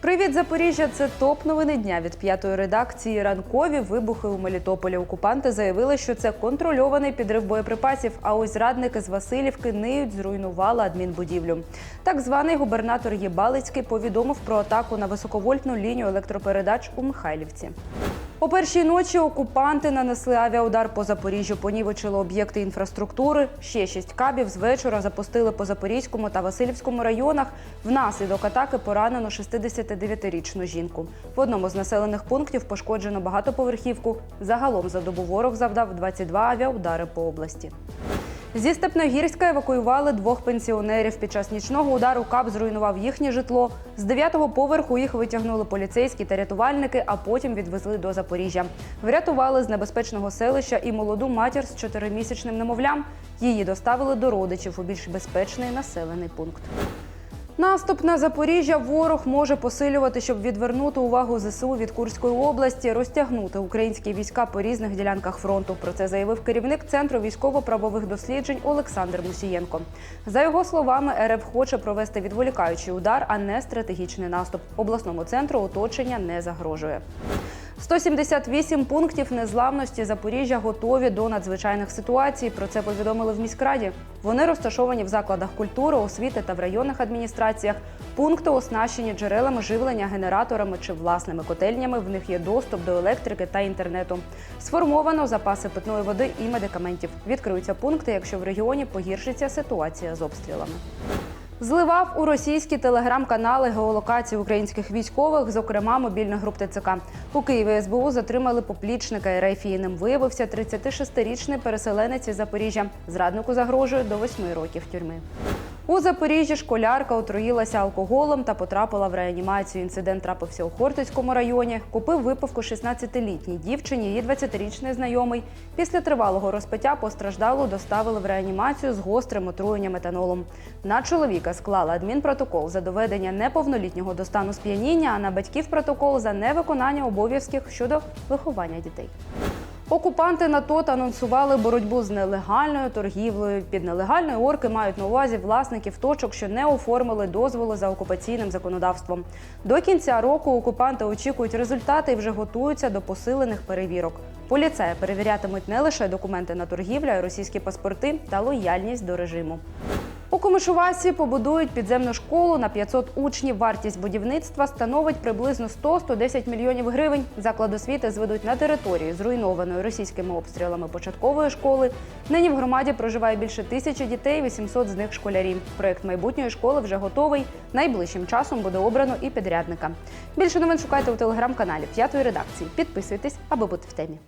Привіт, Запоріжжя! Це топ новини дня від п'ятої редакції. Ранкові вибухи у Мелітополі. Окупанти заявили, що це контрольований підрив боєприпасів. А ось радники з Васильівки ниють зруйнували адмінбудівлю. Так званий губернатор Єбалицький повідомив про атаку на високовольтну лінію електропередач у Михайлівці. О першій ночі окупанти нанесли авіаудар по Запоріжжю, понівечили об'єкти інфраструктури. Ще шість кабів з вечора запустили по Запорізькому та Васильівському районах. Внаслідок атаки поранено 69-річну жінку. В одному з населених пунктів пошкоджено багатоповерхівку. Загалом за добу ворог завдав 22 авіаудари по області. Зі Степногірська евакуювали двох пенсіонерів. Під час нічного удару КАП зруйнував їхнє житло. З дев'ятого поверху їх витягнули поліцейські та рятувальники, а потім відвезли до Запоріжжя. Врятували з небезпечного селища і молоду матір з чотиримісячним немовлям. Її доставили до родичів у більш безпечний населений пункт. Наступ на Запоріжжя ворог може посилювати, щоб відвернути увагу ЗСУ від Курської області, розтягнути українські війська по різних ділянках фронту. Про це заявив керівник центру військово-правових досліджень Олександр Мусієнко. За його словами, РФ хоче провести відволікаючий удар, а не стратегічний наступ. Обласному центру оточення не загрожує. 178 пунктів незламності Запоріжжя готові до надзвичайних ситуацій. Про це повідомили в міськраді. Вони розташовані в закладах культури, освіти та в районних адміністраціях. Пункти оснащені джерелами живлення, генераторами чи власними котельнями. В них є доступ до електрики та інтернету. Сформовано запаси питної води і медикаментів. Відкриються пункти, якщо в регіоні погіршиться ситуація з обстрілами. Зливав у російські телеграм-канали геолокації українських військових, зокрема мобільних груп ТЦК. У Києві СБУ затримали поплічника РФІ. Ним виявився 36-річний переселенець із Запоріжжя. Зраднику загрожує до 8 років тюрми. У Запоріжжі школярка отруїлася алкоголем та потрапила в реанімацію. Інцидент трапився у Хортицькому районі. Купив випивку 16-літній дівчині, її 20-річний знайомий. Після тривалого розпиття постраждалу доставили в реанімацію з гострим отруєнням метанолом. На чоловіка склали адмінпротокол за доведення неповнолітнього до стану сп'яніння, а на батьків протокол за невиконання обов'язків щодо виховання дітей. Окупанти на ТОТ анонсували боротьбу з нелегальною торгівлею. Під нелегальною орки мають на увазі власників точок, що не оформили дозволи за окупаційним законодавством. До кінця року окупанти очікують результати і вже готуються до посилених перевірок. Поліцеї перевірятимуть не лише документи на торгівлю, а й російські паспорти та лояльність до режиму. У Комишувасі побудують підземну школу на 500 учнів. Вартість будівництва становить приблизно 100-110 мільйонів гривень. Заклад освіти зведуть на території, зруйнованої російськими обстрілами початкової школи. Нині в громаді проживає більше тисячі дітей, 800 з них школярі. Проект майбутньої школи вже готовий. Найближчим часом буде обрано і підрядника. Більше новин шукайте у телеграм-каналі п'ятої редакції. Підписуйтесь, аби бути в темі.